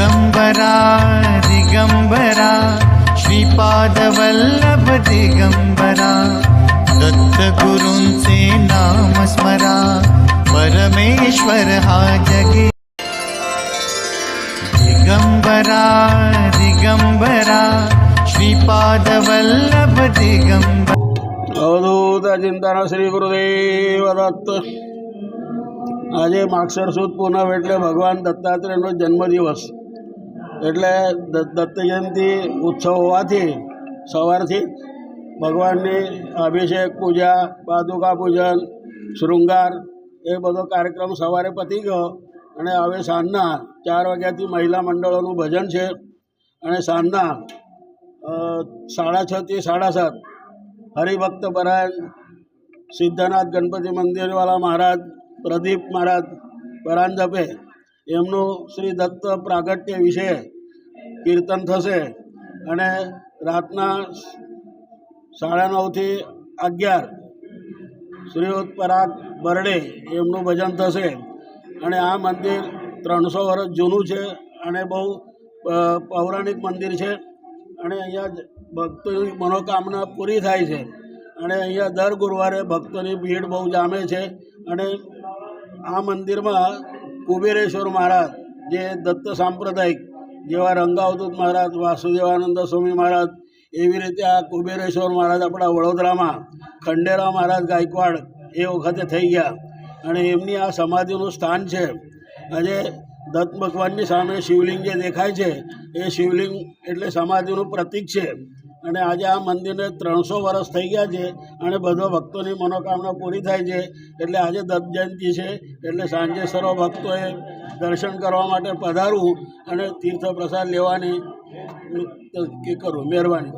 दिगम्बरा दिगम्बरा श्रीपादवल्लभ दिगम्बरा दत्तगुरूंचे नाम स्मरा परमेश्वर हा जगे दिगम्बरा दिगम्बरा श्रीपादवल्लभ दिगम्बरा અવધૂત ચિંતન શ્રી ગુરુદેવ દત્ત આજે માક્ષર સુદ પૂનમ એટલે ભગવાન દત્તાત્રેયનો જન્મદિવસ એટલે દત્ત જયંતિ ઉત્સવ હોવાથી સવારથી ભગવાનની અભિષેક, પૂજા, પાદુકા પૂજન, શૃંગાર એ બધો કાર્યક્રમ સવારે પતી ગયો અને હવે સાંજના ચાર વાગ્યાથી મહિલા મંડળોનું ભજન છે અને સાંજના સાડા છથી સાડા સાત હરિભક્ત પરાયણ સિદ્ધનાથ ગણપતિ મંદિરવાળા મહારાજ, પ્રદીપ મહારાજ પરાંજપે એમનું શ્રી દત્ત પ્રાગટ્ય વિશે કીર્તન થશે અને રાતના સાડા નવથી અગિયાર શ્રીયુત પરાગ બરડે એમનું ભજન થશે. અને આ મંદિર ત્રણસો વર્ષ જૂનું છે અને બહુ પૌરાણિક મંદિર છે. અને અહીંયા ભક્તોની મનોકામના પૂરી થાય છે. અને અહીંયા દર ગુરુવારે ભક્તોની ભીડ બહુ જામે છે. અને આ મંદિરમાં કુબેરેશ્વર મહારાજ, જે દત્ત સાંપ્રદાયિક જેવા રંગાવધૂત મહારાજ, વાસુદેવાનંદ સ્વામી મહારાજ, એવી રીતે આ કુબેરેશ્વર મહારાજ આપણા વડોદરામાં, ખંડેરા મહારાજ ગાયકવાડ એ વખતે થઈ ગયા. અને એમની આ સમાધિનું સ્થાન છે. આજે દત્ત ભગવાનની સામે શિવલિંગ જે દેખાય છે, એ શિવલિંગ એટલે સમાધિનું પ્રતીક છે. અને આજે આ મંદિરને ત્રણસો વર્ષ થઈ ગયા છે અને બધા ભક્તોની મનોકામના પૂરી થાય છે. એટલે આજે દત્ત જયંતિ છે, એટલે સાંજે સર્વ ભક્તોએ દર્શન કરવા માટે પધારવું અને તીર્થ પ્રસાદ લેવાની કે કરું મહેરબાની